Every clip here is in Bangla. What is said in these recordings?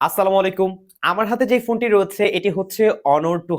আসসালামু আলাইকুম। আমার হাতে যে ফোনটি রয়েছে, এটি হচ্ছে অনর টু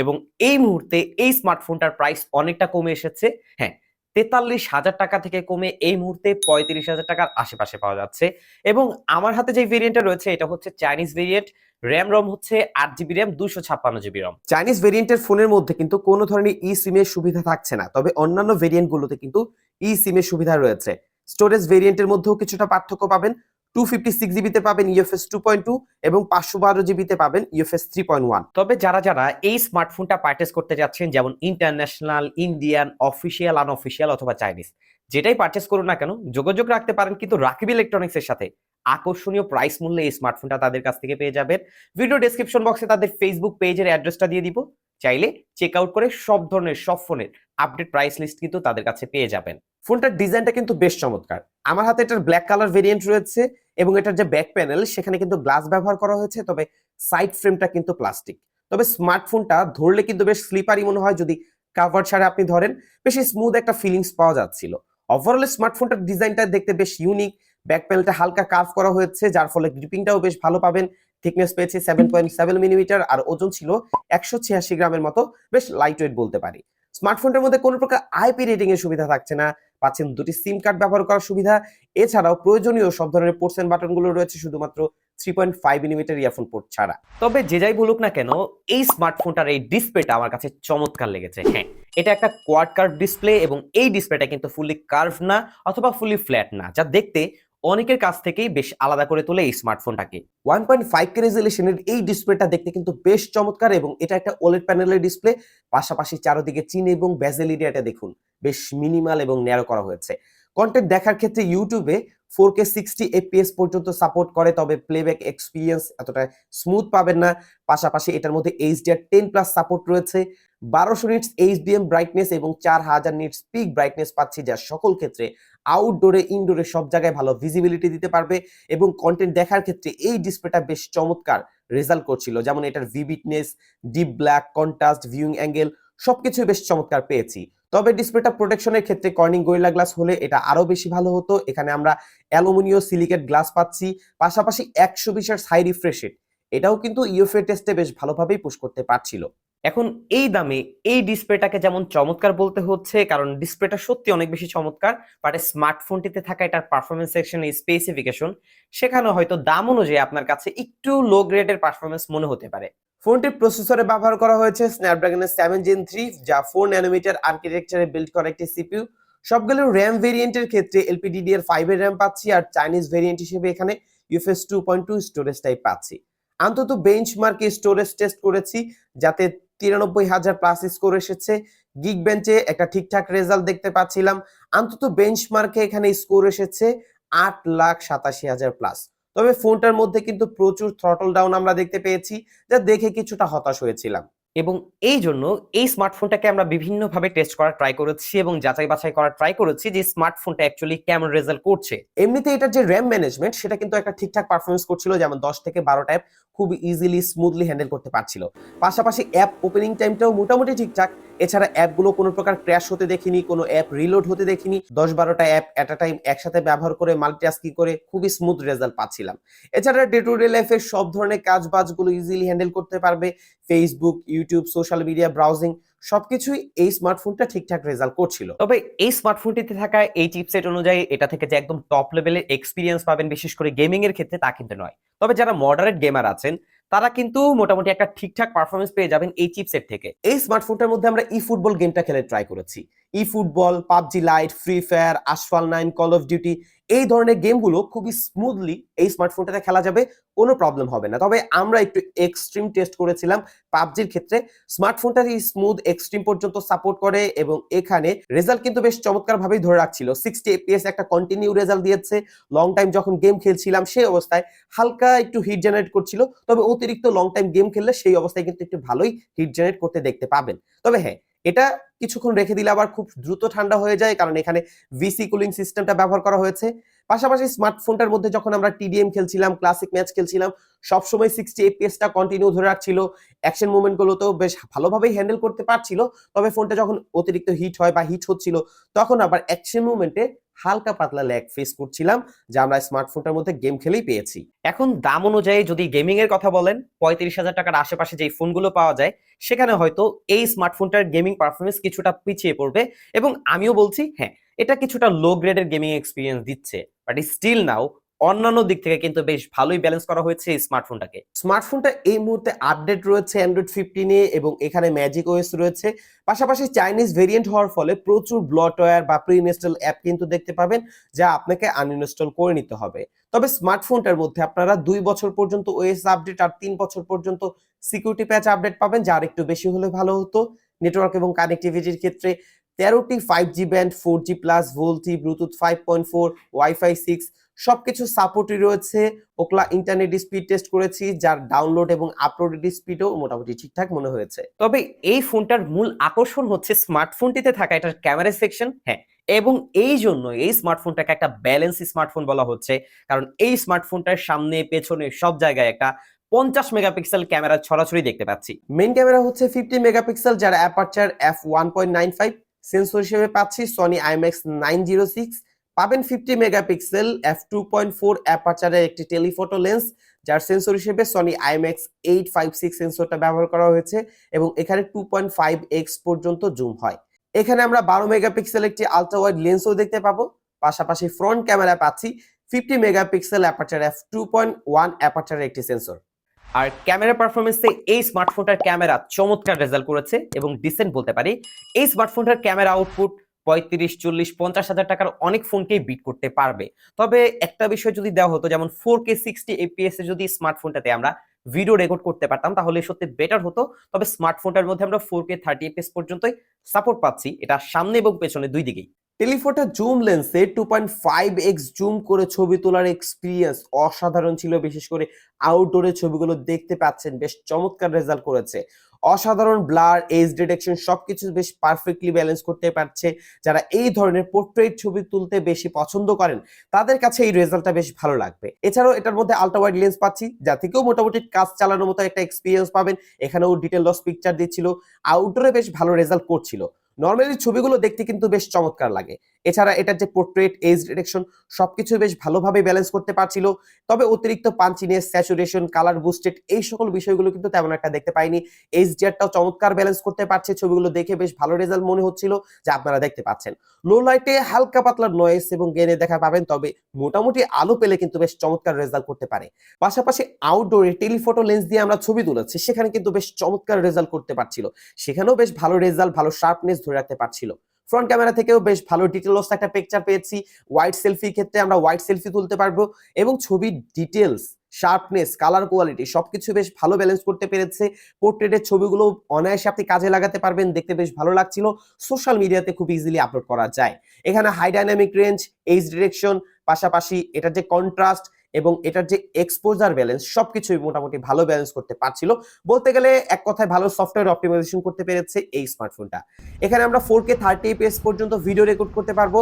এবং এই মুহূর্তে এই স্মার্টফোনটার প্রাইস অনেকটা কমে এসেছে। হ্যাঁ তেতাল্লিশ হাজার টাকা থেকে কমে এই মুহূর্তে পঁয়ত্রিশ হাজার টাকার আশেপাশে পাওয়া যাচ্ছে। এবং আমার হাতে যে ভেরিয়েন্টটা রয়েছে, এটা হচ্ছে চাইনিজ ভেরিয়েন্ট র্যাম রম হচ্ছে আট জিবি র্যাম দুশো ছাপ্পান্ন জিবি রম চাইনিজ ভেরিয়েন্টের ফোনের মধ্যে কিন্তু কোনো ধরনের ই সিমের সুবিধা থাকছে না। তবে অন্যান্য ভেরিয়েন্ট গুলোতে কিন্তু ই সিমের সুবিধা রয়েছে। স্টোরেজ ভেরিয়েন্টের মধ্যেও কিছুটা পার্থক্য পাবেন। টু ফিফটি সিক্স জিবিতে পাবেন ইউএফএস টু পয়েন্ট টু এবং পাঁচশো বারো জিবিতে পাবেন ইউএফএস থ্রি পয়েন্ট ওয়ান তবে যারা যারা এই স্মার্টফোনটা পারচেস করতে যাচ্ছেন, যেমন ইন্টারন্যাশনাল ইন্ডিয়ান অফিসিয়াল আনঅফিসিয়াল অথবা চাইনিজ যেটাই পারচেস করুন না কেন, যোগাযোগ রাখতে পারেন কিন্তু রাকিব ইলেকট্রনিক্স এর সাথে। আকর্ষণীয় প্রাইস মূল্যে এই স্মার্টফোনটা তাদের কাছ থেকে পেয়ে যাবেন। ভিডিও ডেসক্রিপশন বক্সে তাদের ফেসবুক পেজের অ্যাড্রেসটা দিয়ে দিব। চাইলে চেক আউট করে সব ধরনের, সব ফোনের আপডেট প্রাইস লিস্ট কিন্তু তাদের কাছে পেয়ে যাবেন। ফোনটার ডিজাইনটা কিন্তু বেশ চমৎকার। আমার হাতে এটার ব্ল্যাক কালার ভেরিয়েন্ট রয়েছে এবং এটার যে ব্যাক প্যানেল সেখানে কিন্তু গ্লাস ব্যবহার করা হয়েছে, তবে সাইড ফ্রেমটা কিন্তু প্লাস্টিক তবে স্মার্টফোনটা ধরলে কিন্তু বেশ স্লিপারই মনে হয় যদি কাভার ছাড়া আপনি ধরেন, বেশ স্মুথ একটা ফিলিংস পাওয়া যাচ্ছিল। ওভারঅল স্মার্টফোনটার ডিজাইনটা দেখতে বেশ ইউনিক ব্যাক প্যানেলটা হালকা কার্ভ করা হয়েছে, যার ফলে গ্রিপিংটাও বেশ ভালো পাবেন। থিকনেস পেয়েছে সেভেন পয়েন্ট সেভেন মিলিমিটার আর ওজন ছিল একশো ছিয়াশি গ্রামের মতো, বেশ লাইট ওয়েট বলতে পারি। স্মার্টফোনটার মধ্যে কোনো প্রকার আইপি রেটিং এর সুবিধা থাকছে না। পাচ্ছেন দুটি সিম কার্ড ব্যবহার করার সুবিধা। এছাড়াও প্রয়োজনীয় সব ধরনের পোর্টস এন্ড বাটনগুলো রয়েছে, শুধুমাত্র three point five millimetre earphone port ছাড়া। তবে যে যাই বলুক না কেন, এই স্মার্টফোনটার এই ডিসপ্লেটা আমার কাছে চমৎকার লেগেছে। হ্যাঁ এটা একটা কোয়াড কার্ভ ডিসপ্লে এবং এই ডিসপ্লেটা কিন্তু ফুললি কার্ভ না অথবা ফুললি ফ্ল্যাট না, যা দেখতে অনেকের কাছ থেকেই বেশ আলাদা করে তোলে এই স্মার্টফোনটাকে ওয়ান পয়েন্ট ফাইভ কে রেজলিউশনের এই ডিসপ্লেটা দেখতে কিন্তু বেশ চমৎকার এবং এটা একটা ওলেড প্যানেলের ডিসপ্লে পাশাপাশি চারদিকে চিন এবং ব্যাজেল এরিয়াটা দেখুন, বেশ মিনিমাল এবং ন্যারো করা হয়েছে। কন্টেন্ট দেখার ক্ষেত্রে ইউটিউবে ফোর কে সিক্সটি এপিএস পর্যন্ত সাপোর্ট করে, তবে প্লেব্যাক এক্সপিরিয়েন্স এতটা স্মুথ পাবেন না। পাশাপাশি এটার মধ্যে এইচডিআর টেন প্লাস সাপোর্ট রয়েছে। বারোশো নিটস এইচডিএম ব্রাইটনেস এবং চার হাজার নিটস পিক ব্রাইটনেস পাচ্ছি যা সকল ক্ষেত্রে আউটডোরে ইনডোরে সব জায়গায় ভালো ভিজিবিলিটি দিতে পারবে এবং কন্টেন্ট দেখার ক্ষেত্রে এই ডিসপ্লেটা বেশ চমৎকার রেজাল্ট করছিল। যেমন এটার vividness deep black contrast viewing angle সবকিছু বেশ চমৎকার পেয়েছি। তবে ডিসপ্লেটা প্রোটেকশনের ক্ষেত্রে কর্নিং গোয়েলা গ্লাস হলে এটা আরও বেশি ভালো হতো। এখানে আমরা অ্যালুমিনিয়াম সিলিকেট গ্লাস পাচ্ছি, পাশাপাশি একশো বিশের হাই রিফ্রেশ রেট এটাও কিন্তু ইউএফএ টেস্টে বেশ ভালোভাবেই পুশ করতে পারছিল। এখন এই দামে এই ডিসপ্লেটাকে যেমন চমৎকার বলতে হচ্ছে, কারণ ডিসপ্লেটা সত্যি অনেক বেশি চমৎকার বাট স্মার্টফোনটিতে থাকা এটার পারফরমেন্স সেকশন স্পেসিফিকেশন সেখানে হয়তো দাম অনুযায়ী আপনার কাছে একটু লো গ্রেডের পারফরমেন্স মনে হতে পারে। ফোনটির প্রসেসরে ব্যবহার করা হয়েছে স্ন্যাপড্রাগনের সেভেন জেন থ্রি যা ফোর ন্যানোমিটার আর্কিটেকচারে বিল্ড করা একটি সিপিইউ সবগুলো র্যাম ভেরিয়েন্টের ক্ষেত্রে এলপিডিডিআর ফাইভ এর র্যাম পাচ্ছি, আর চাইনিজ ভেরিয়েন্ট হিসেবে এখানে UFS two point two storage type পাচ্ছি। অন্তত বেঞ্চমার্কে স্টোরেজ টেস্ট করেছি, যাতে তিরানব্বই হাজার প্লাস স্কোর এসেছে। গিগ বেঞ্চে একটা ঠিকঠাক রেজাল্ট দেখতে পাচ্ছিলাম। অন্তত বেঞ্চমার্কে এখানে স্কোর এসেছে আট লাখ সাতাশি হাজার প্লাস তবে ফোনটার মধ্যে কিন্তু প্রচুর থ্রটল ডাউন আমরা দেখতে পেয়েছি, যা দেখে কিছুটা হতাশ হয়েছিলাম। এবং এই জন্য এই স্মার্টফোনটাকে আমরা বিভিন্নভাবে টেস্ট করার ট্রাই করেছি এবং যাচাই বাছাই করার ট্রাই করেছি যে স্মার্টফোনটা অ্যাকচুয়ালি কেমন রেজাল্ট করছে। এমনিতে এটার যে র্যাম ম্যানেজমেন্ট সেটা কিন্তু একটা ঠিকঠাক পারফরমেন্স করছিল, যেমন দশ থেকে বারোটা অ্যাপ খুব ইজিলি স্মুথলি হ্যান্ডেল করতে পারছিল। পাশাপাশি অ্যাপ ওপেনিং টাইমটাও মোটামুটি ঠিকঠাক। এছাড়া অ্যাপগুলো কোনো প্রকার ক্র্যাশ হতে দেখিনি, কোনো অ্যাপ রিলোড হতে দেখিনি। দশ বারোটা অ্যাপ অ্যাট টাইম একসাথে ব্যবহার করে মাল্টিটাস্কিং করে খুবই স্মুথ রেজাল্ট পাচ্ছিলাম। এছাড়া ডে টু ডে লাইফে সব ধরনের কাজ বাজগুলো ইজিলি হ্যান্ডেল করতে পারবে। Facebook YouTube social media browsing সবকিছুই এই স্মার্টফোনটা ঠিকঠাক রেজাল্ট করছিল। তবে এই স্মার্টফোনটিতে থাকা এই চিপসেট অনুযায়ী এটা থেকে যে একদম টপ লেভেলের এক্সপিরিয়েন্স পাবেন, বিশেষ করে গেমিং এর ক্ষেত্রে তা কিন্তু নয়। তবে যারা মডারেট গেমার আছেন তারা কিন্তু মোটামুটি একটা ঠিকঠাক পারফরমেন্স পেয়ে যাবেন এই চিপসেট থেকে। এই স্মার্টফোনটার মধ্যে আমরা ই ফুটবল গেমটা খেলে ট্রাই করেছি। ই football PUBG Lite Free Fire Asphalt nine Call of Duty এই ধরনের গেমগুলো খুবই স্মুথলি এই স্মার্টফোনটাতে খেলা যাবে, কোনো প্রবলেম হবে না। তবে আমরা একটু এক্সট্রিম টেস্ট করেছিলাম পাবজির ক্ষেত্রে। স্মার্টফোনটা স্মুথ এক্সট্রিম পর্যন্ত সাপোর্ট করে এবং এখানে রেজাল্ট কিন্তু বেশ চমৎকার ভাবেই ধরে রাখছিল। সিক্সটি এপিএস একটা কন্টিনিউ রেজাল্ট দিয়েছে। লং টাইম যখন গেম খেলছিলাম সেই অবস্থায় হালকা একটু হিট জেনারেট করছিল। তবে অতিরিক্ত লং টাইম গেম খেললে সেই অবস্থায় কিন্তু একটু ভালোই হিট জেনারেট করতে দেখতে পাবেন। তবে হ্যাঁ এটা কিছুক্ষণ রেখে দিলে আবার খুব দ্রুত ঠান্ডা হয়ে যায়, কারণ এখানে ভিসি কুলিং সিস্টেমটা ব্যবহার করা হয়েছে। পাশাপাশি স্মার্টফোনটার মধ্যে যখন আমরা টিডিএম খেলছিলাম ক্লাসিক ম্যাচ খেলছিলাম, সবসময় সিক্সটি এপিএসটা কন্টিনিউ ধরে রাখছিল। অ্যাকশন মুভমেন্টগুলো তো বেশ ভালোভাবেই হ্যান্ডেল করতে পারছিল, তবে ফোনটা যখন অতিরিক্ত হিট হয় বা হিট হচ্ছিল, তখন আবার অ্যাকশন মুভমেন্টে হালকা পাতলা ল্যাগ ফেস করছিলাম, যা আমরা স্মার্টফোনটার মধ্যে গেম খেলেই পেয়েছি। এখন দাম অনুযায়ী যদি গেমিং এর কথা বলেন, পঁয়ত্রিশ হাজার টাকার আশেপাশে যেই ফোনগুলো পাওয়া যায়, সেখানে হয়তো এই স্মার্টফোনটার গেমিং পারফরমেন্স কিছুটা পিছিয়ে পড়বে এবং আমিও বলছি হ্যাঁ এটা কিছুটা লো গ্রেডের গেমিং এক্সপিরিয়েন্স দিচ্ছে বাট স্টিল নাও অন্যান্য দিক থেকে কিন্তু বেশ ভালোই ব্যালেন্স করা হয়েছে এই স্মার্টফোনটাকে স্মার্টফোনটা এই মুহূর্তে আপডেট রয়েছে অ্যান্ড্রয়েড ফিফটিনে এবং এখানে ম্যাজিক ওএস রয়েছে। পাশাপাশি চাইনিজ ভেরিয়েন্ট হওয়ার ফলে প্রচুর ব্লটওয়্যার বা প্রি ইনস্টল অ্যাপ কিন্তু দেখতে পাবেন, যা আপনাকে আনইনস্টল করে নিতে হবে। তবে স্মার্টফোনটার মধ্যে আপনারা দুই বছর পর্যন্ত ওএস আপডেট আর তিন বছর পর্যন্ত সিকিউরিটি প্যাচ আপডেট পাবেন যা একটু বেশি হলে ভালো হতো। নেটওয়ার্ক এবং কানেক্টিভিটির ক্ষেত্রে তেরোটি five G band four G plus VoLTE Bluetooth five point four WiFi six সবকিছু সাপোর্টই রয়েছে। ওকলা ইন্টারনেট স্পিড টেস্ট করেছি, যার ডাউনলোড এবং আপলোডেড স্পিডও মোটামুটি ঠিকঠাক মনে হয়েছে। তবে এই ফোনটার মূল আকর্ষণ হচ্ছে স্মার্টফোনটিতে থাকা এটার ক্যামেরা সেকশন হ্যাঁ এবং এই জন্য এই স্মার্টফোনটাকে একটা ব্যালেন্স স্মার্টফোন বলা হচ্ছে। কারণ এই স্মার্টফোনটার সামনে, পেছনে সব জায়গায় একটা পঞ্চাশ মেগাপিক্সেল ক্যামেরা ছড়াছড়ি দেখতে পাচ্ছি। মেন ক্যামেরা হচ্ছে ফিফটি মেগাপিক্সেল যার aperture F one point nine five sensor হিসেবে পাচ্ছি Sony IMAX nine zero six পাবেন fifty megapixel F two point four অ্যাপারচারের একটি টেলিফটো লেন্স যার সেন্সর হিসেবে Sony IMAX eight five six সেন্সরটা ব্যবহার করা হয়েছে এবং এখানে টু পয়েন্ট ফাইভ এক্স পর্যন্ত জুম হয়। এখানে আমরা বারো মেগাপিক্সেল একটি আলট্রা ওয়াইড লেন্সও দেখতে পাবো। পাশাপাশি ফ্রন্ট ক্যামেরা পাচ্ছি fifty megapixel aperture F two point one অ্যাপারচারের একটি সেন্সর আর ক্যামেরা পারফরমেন্সে এই স্মার্টফোনটার ক্যামেরা চমৎকার রেজাল্ট করেছে এবং ডিসেন্ট বলতে পারি। এই স্মার্টফোনটার ক্যামেরা আউটপুট পঁয়ত্রিশ, চল্লিশ, পঞ্চাশ হাজার টাকার অনেক ফোনকেই বিট করতে পারবে। তবে একটা বিষয় যদি দেওয়া হতো, যেমন ফোর কে সিক্সটি এপিএস এ যদি স্মার্টফোনটাতে আমরা ভিডিও রেকর্ড করতে পারতাম, তাহলে সত্যি বেটার হতো। তবে স্মার্টফোনটার মধ্যে আমরা ফোর কে থার্টি এপিএস পর্যন্তই সাপোর্ট পাচ্ছি। এটা সামনে এবং পেছনে দুই দিকেই। Telephoto zoom লেন্সে two point five X zoom করে ছবি তোলার এক্সপিরিয়েন্স অসাধারণ ছিল। বিশেষ করে আউটডোরের ছবিগুলো দেখতে পাচ্ছেন, বেশ চমৎকার রেজাল্ট করেছে। অসাধারণ ব্লার এজ ডিটেকশন সবকিছু বেশ পারফেক্টলি ব্যালেন্স করতে পারছে। যারা এই ধরনের পোর্ট্রেট ছবি তুলতে বেশি পছন্দ করেন, তাদের কাছে এই রেজাল্টটা বেশ ভালো লাগবে। এছাড়াও এটার মধ্যে আলট্রা ওয়াইড লেন্স পাচ্ছি, যা থেকেও মোটামুটি কাজ চালানোর মতো একটা এক্সপিরিয়েন্স পাবেন। এখানেও ডিটেল লস পিকচার দিচ্ছিল। আউটডোরে বেশ ভালো রেজাল্ট করছিল। নর্মালি ছবিগুলো দেখতে কিন্তু বেশ চমৎকার লাগে। এছাড়া এটার যে পোর্ট্রেট এজ ডিটেকশন সবকিছু বেশ ভালোভাবে ব্যালেন্স করতে পারছিল। তবে অতিরিক্ত পাঞ্চিনেস স্যাচুরেশন কালার বুস্টেড এই সকল বিষয়গুলো কিন্তু তেমন একটা দেখতে পাইনি। এইচডিআরটাও চমৎকার ব্যালেন্স করতে পারছে। ছবিগুলো দেখে বেশ ভালো রেজাল্ট মনে হচ্ছিল যা আপনারা দেখতে পাচ্ছেন। লো লাইটে হালকা পাতলা নয়েস এবং গেনে দেখা পাবেন, তবে মোটামুটি আলো পেলে কিন্তু বেশ চমৎকার রেজাল্ট করতে পারে। পাশাপাশি আউটডোরে টেলিফটো লেন্স দিয়ে আমরা ছবি তুলেছি, সেখানে কিন্তু বেশ চমৎকার রেজাল্ট করতে পারছিল। সেখানেও বেশ ভালো রেজাল্ট ভালো শার্পনেস ধরে রাখতে পারছিল। ফ্রন্ট ক্যামেরা থেকেও বেশ ভালো ডিটেলস একটা পিকচার পেয়েছি। হোয়াইট সেলফি ক্ষেত্রে আমরা হোয়াইট সেলফি তুলতে পারব এবং ছবির ডিটেলস শার্পনেস কালার কোয়ালিটি সবকিছু বেশ ভালো ব্যালেন্স করতে পেরেছে। পোর্ট্রেটের ছবিগুলো অনায়াসে আপনি কাজে লাগাতে পারবেন, দেখতে বেশ ভালো লাগছিল। সোশ্যাল মিডিয়াতে খুব ইজিলি আপলোড করা যায়। এখানে high dynamic range H direction পাশাপাশি এটার যে কন্ট্রাস্ট এবং এটার যে এক্সপোজার ব্যালেন্স সবকিছুই মোটামুটি ভালো ব্যালেন্স করতে পারছিল। বলতে গেলে এক কথায় ভালো সফটওয়্যার অপটিমাইজেশন করতে পেরেছে এই স্মার্টফোনটা এখানে আমরা ফোর কে থার্টি এপিএস পর্যন্ত ভিডিও রেকর্ড করতে পারব,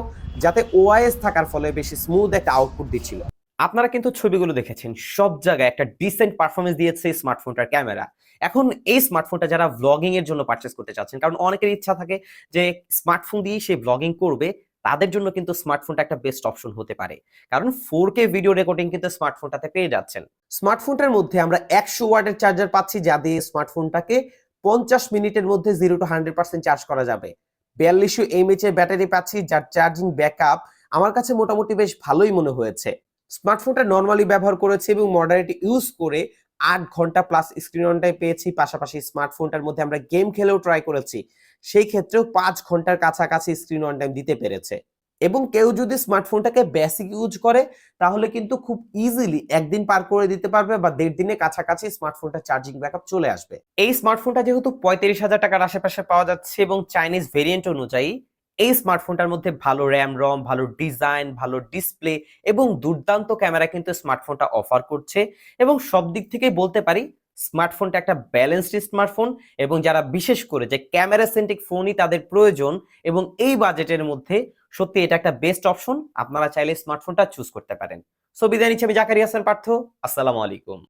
যাতে ওআইএস থাকার ফলে বেশি স্মুথ একটা আউটপুট দিচ্ছিল। আপনারা কিন্তু ছবিগুলো দেখেছেন, সব জায়গায় একটা ডিসেন্ট পারফরমেন্স দিয়েছে স্মার্টফোনটার ক্যামেরা এখন এই স্মার্টফোনটা যারা ব্লগিং এর জন্য পারচেস করতে চাচ্ছেন, কারণ অনেকের ইচ্ছা থাকে যে স্মার্টফোন দিয়ে সে ব্লগিং করবে তাদের জন্য কিন্তু স্মার্টফোনটা একটা বেস্ট অপশন হতে পারে। কারণ ফোর কে ভিডিও রেকর্ডিং কিন্তু স্মার্টফোনটাতে পেয়ে যাচ্ছেন। স্মার্টফোনটার মধ্যে আমরা একশো ওয়াটের চার্জার পাচ্ছি, যা দিয়ে স্মার্টফোনটাকে পঞ্চাশ মিনিটের মধ্যে zero to hundred percent charge করা যাবে। বিয়াল্লিশশো এমএইচ এর ব্যাটারি পাচ্ছি, যার চার্জিং ব্যাকআপ আমার কাছে মোটামুটি বেশ ভালোই মনে হয়েছে। স্মার্টফোনটা নর্মালি ব্যবহার করেছি এবং মডারেট ইউজ করে আট ঘণ্টা প্লাস স্ক্রিন অন টাইম পেয়েছি, পাশাপাশি স্মার্টফোনটার মধ্যে আমরা গেম খেলেও ট্রাই করেছি। সেই ক্ষেত্রেও পাঁচ ঘণ্টার কাছাকাছি স্ক্রিন অন টাইম দিতে পেরেছে। এবং কেউ যদি স্মার্টফোনটাকে বেসিক ইউজ করে, তাহলে কিন্তু খুব ইজিলি একদিন পার করে দিতে পারবে বা দেড় দিনে কাছাকাছি স্মার্টফোনটা চার্জিং ব্যাকআপ চলে আসবে। এই স্মার্টফোনটা যেহেতু পঁয়ত্রিশ হাজার টাকার আশেপাশে পাওয়া যাচ্ছে এবং চাইনিজ ভেরিয়েন্ট অনুযায়ী এই স্মার্টফোনটার মধ্যে ভালো র্যাম রম ভালো ডিজাইন ভালো ডিসপ্লে এবং দুর্দান্ত ক্যামেরা কিন্তু স্মার্টফোনটা অফার করছে এবং সব দিক থেকেই বলতে পারি স্মার্টফোনটা একটা ব্যালেন্সড স্মার্টফোন এবং যারা বিশেষ করে যে ক্যামেরা সেন্ট্রিক ফোনই তাদের প্রয়োজন এবং এই বাজেটের মধ্যে সত্যি এটা একটা বেস্ট অপশন আপনারা চাইলে স্মার্টফোনটা চুজ করতে পারেন। সো বিদায় নিচ্ছি আমি জাকারিয়া হাসান পার্থ, আসসালামু আলাইকুম।